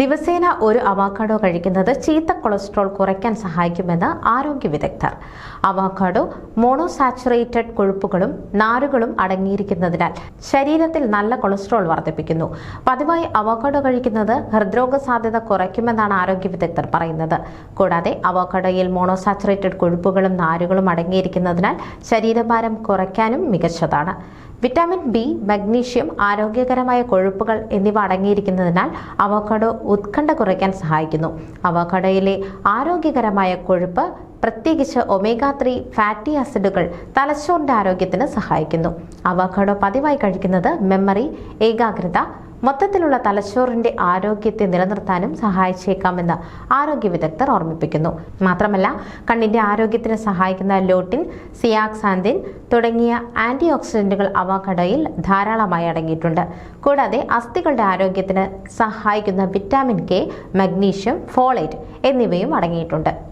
ദിവസേന ഒരു അവാക്കാഡോ കഴിക്കുന്നത് ചീത്ത കൊളസ്ട്രോൾ കുറയ്ക്കാൻ സഹായിക്കുമെന്ന് ആരോഗ്യ വിദഗ്ധർ. അവാക്കാഡോ മോണോസാച്ചുറേറ്റഡ് കൊഴുപ്പുകളും നാരുകളും അടങ്ങിയിരിക്കുന്നതിനാൽ ശരീരത്തിൽ നല്ല കൊളസ്ട്രോൾ വർദ്ധിപ്പിക്കുന്നു. പതിവായി അവാക്കാഡോ കഴിക്കുന്നത് ഹൃദ്രോഗ സാധ്യത കുറയ്ക്കുമെന്നാണ് ആരോഗ്യ വിദഗ്ധർ പറയുന്നത്. കൂടാതെ അവാക്കാഡോയിൽ മോണോസാച്ചുറേറ്റഡ് കൊഴുപ്പുകളും നാരുകളും അടങ്ങിയിരിക്കുന്നതിനാൽ ശരീരഭാരം കുറയ്ക്കാനും മികച്ചതാണ്. വിറ്റാമിൻ ബി മഗ്നീഷ്യം ആരോഗ്യകരമായ കൊഴുപ്പുകൾ എന്നിവ അടങ്ങിയിരിക്കുന്നതിനാൽ അവക്കാഡോ ഉത്കണ്ഠ കുറയ്ക്കാൻ സഹായിക്കുന്നു. അവക്കാഡോയിലെ ആരോഗ്യകരമായ കൊഴുപ്പ് പ്രത്യേകിച്ച് ഒമേഗ ത്രീ ഫാറ്റി ആസിഡുകൾ തലച്ചോറിന്റെ ആരോഗ്യത്തിന് സഹായിക്കുന്നു. അവക്കാഡോ പതിവായി കഴിക്കുന്നത് മെമ്മറി ഏകാഗ്രത മൊത്തത്തിലുള്ള തലച്ചോറിന്റെ ആരോഗ്യത്തെ നിലനിർത്താനും സഹായിച്ചേക്കാമെന്ന് ആരോഗ്യ വിദഗ്ധർ ഓർമ്മിപ്പിക്കുന്നു. മാത്രമല്ല കണ്ണിന്റെ ആരോഗ്യത്തിന് സഹായിക്കുന്ന ലോട്ടിൻ സിയാക്സാന്തിൻ തുടങ്ങിയ ആന്റി ഓക്സിഡന്റുകൾ അവാക്കടയിൽ ധാരാളമായി അടങ്ങിയിട്ടുണ്ട്. കൂടാതെ അസ്ഥികളുടെ ആരോഗ്യത്തിന് സഹായിക്കുന്ന വിറ്റാമിൻ കെ മഗ്നീഷ്യം ഫോളേറ്റ് എന്നിവയും അടങ്ങിയിട്ടുണ്ട്.